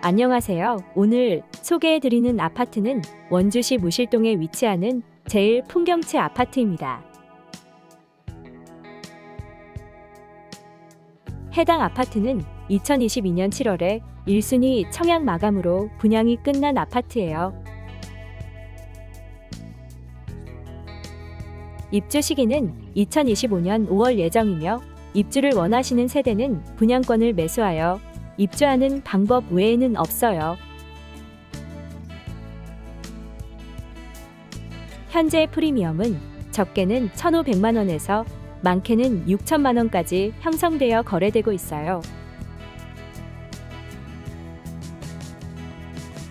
안녕하세요. 오늘 소개해드리는 아파트는 원주시 무실동에 위치하는 제일 풍경채 아파트입니다. 해당 아파트는 2022년 7월에 1순위 청약 마감으로 분양이 끝난 아파트예요. 입주 시기는 2025년 5월 예정이며 입주를 원하시는 세대는 분양권을 매수하여 입주하는 방법 외에는 없어요. 현재 프리미엄은 적게는 1,500만 원에서 많게는 6천만 원까지 형성되어 거래되고 있어요.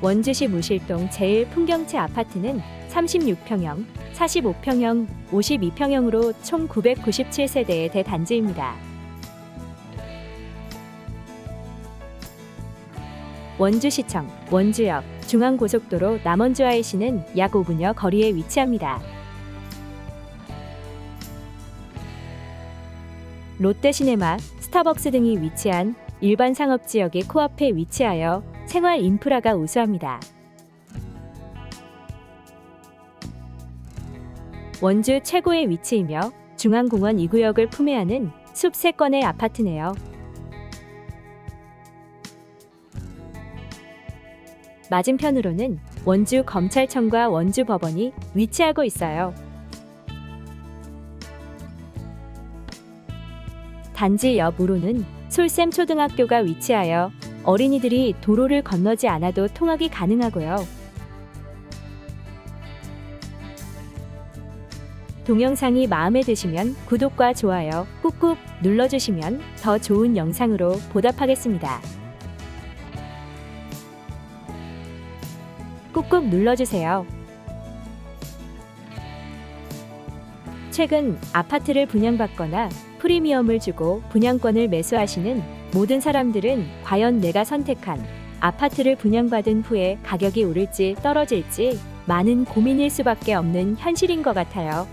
원주시 무실동 제일 풍경채 아파트는 36평형, 45평형, 52평형으로 총 997세대의 대단지입니다. 원주시청, 원주역, 중앙고속도로 남원주와의 시는 약 5분여 거리에 위치합니다. 롯데시네마, 스타벅스 등이 위치한 일반 상업지역의 코앞에 위치하여 생활 인프라가 우수합니다. 원주 최고의 위치이며 중앙공원 2구역을 품에 안은 숲 3건의 아파트네요. 맞은편으로는 원주 검찰청과 원주 법원이 위치하고 있어요. 단지 옆으로는 솔샘 초등학교가 위치하여 어린이들이 도로를 건너지 않아도 통학이 가능하고요. 동영상이 마음에 드시면 구독과 좋아요 꾹꾹 눌러주시면 더 좋은 영상으로 보답하겠습니다. 꾹꾹 눌러주세요. 최근 아파트를 분양받거나 프리미엄을 주고 분양권을 매수하시는 모든 사람들은 과연 내가 선택한 아파트를 분양받은 후에 가격이 오를지 떨어질지 많은 고민일 수밖에 없는 현실인 것 같아요.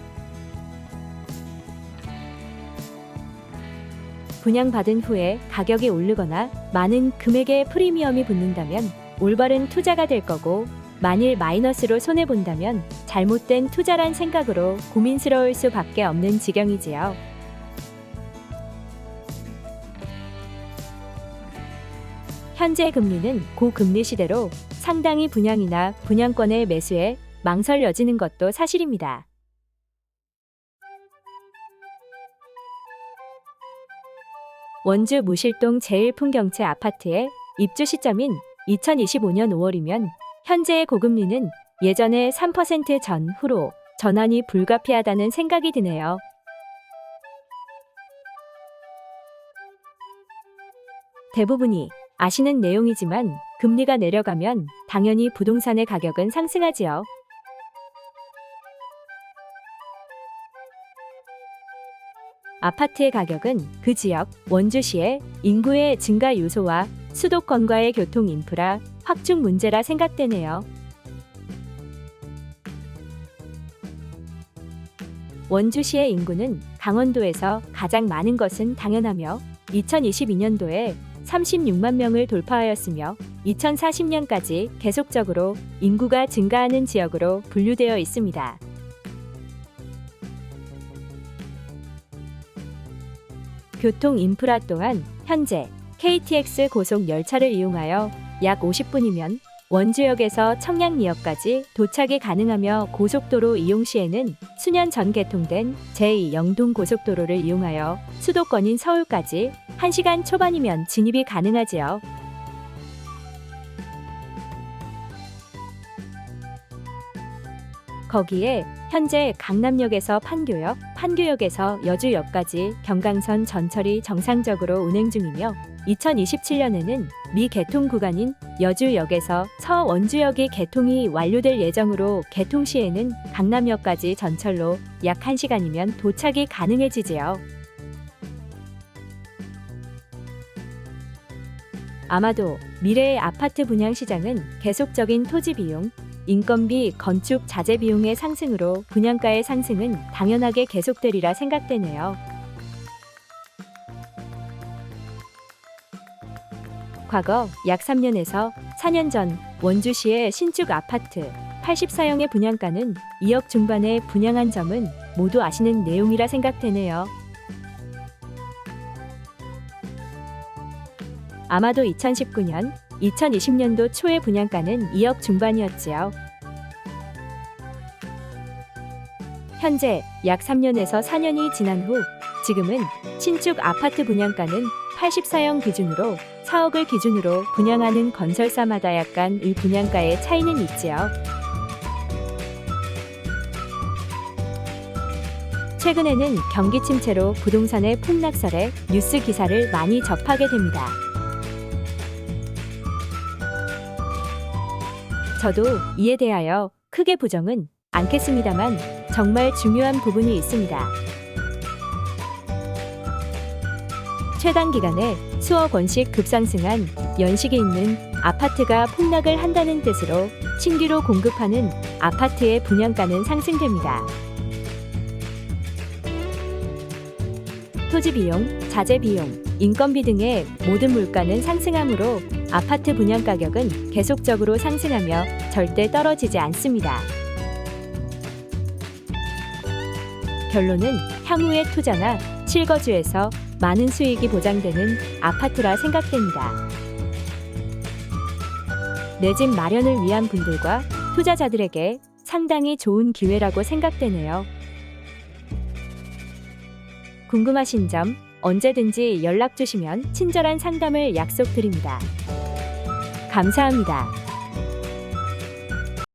분양받은 후에 가격이 오르거나 많은 금액의 프리미엄이 붙는다면 올바른 투자가 될 거고 만일 마이너스로 손해본다면 잘못된 투자란 생각으로 고민스러울 수밖에 없는 지경이지요. 현재 금리는 고금리 시대로 상당히 분양이나 분양권의 매수에 망설여지는 것도 사실입니다. 원주 무실동 제일풍경채 아파트의 입주 시점인 2025년 5월이면 현재의 고금리는 예전의 3% 전후로 전환이 불가피하다는 생각이 드네요. 대부분이 아시는 내용이지만 금리가 내려가면 당연히 부동산의 가격은 상승하지요. 아파트의 가격은 그 지역, 원주시의 인구의 증가 요소와 수도권과의 교통 인프라, 확충 문제라 생각되네요. 원주시의 인구는 강원도에서 가장 많은 것은 당연하며 2022년도에 36만 명을 돌파하였으며 2040년까지 계속적으로 인구가 증가하는 지역으로 분류되어 있습니다. 교통 인프라 또한 현재 KTX 고속 열차를 이용하여 약 50분이면 원주역에서 청량리역까지 도착이 가능하며 고속도로 이용 시에는 수년 전 개통된 제2영동 고속도로를 이용하여 수도권인 서울까지 1시간 초반이면 진입이 가능하지요. 거기에 현재 강남역에서 판교역, 판교역에서 여주역까지 경강선 전철이 정상적으로 운행 중이며 2027년에는 미 개통 구간인 여주역에서 서원주역이 개통이 완료될 예정으로 개통 시에는 강남역까지 전철로 약 1시간이면 도착이 가능해지지요. 아마도 미래의 아파트 분양 시장은 계속적인 토지 비용, 인건비, 건축 자재 비용의 상승으로 분양가의 상승은 당연하게 계속되리라 생각되네요. 과거 약 3년에서 4년 전 원주시의 신축 아파트 84형의 분양가는 2억 중반에 분양한 점은 모두 아시는 내용이라 생각되네요. 아마도 2019년, 2020년도 초의 분양가는 2억 중반이었지요. 현재 약 3년에서 4년이 지난 후 지금은 신축 아파트 분양가는 84형 기준으로 4억을 기준으로 분양하는 건설사마다 약간 이 분양가의 차이는 있지요. 최근에는 경기 침체로 부동산의 폭락설에 뉴스 기사를 많이 접하게 됩니다. 저도 이에 대하여 크게 부정은 않겠습니다만 정말 중요한 부분이 있습니다. 최단 기간에 수억 원씩 급상승한 연식이 있는 아파트가 폭락을 한다는 뜻으로 신규로 공급하는 아파트의 분양가는 상승됩니다. 토지 비용, 자재 비용, 인건비 등의 모든 물가는 상승하므로 아파트 분양 가격은 계속적으로 상승하며 절대 떨어지지 않습니다. 결론은 향후의 투자나 실거주에서 많은 수익이 보장되는 아파트라 생각됩니다. 내 집 마련을 위한 분들과 투자자들에게 상당히 좋은 기회라고 생각되네요. 궁금하신 점 언제든지 연락 주시면 친절한 상담을 약속드립니다. 감사합니다.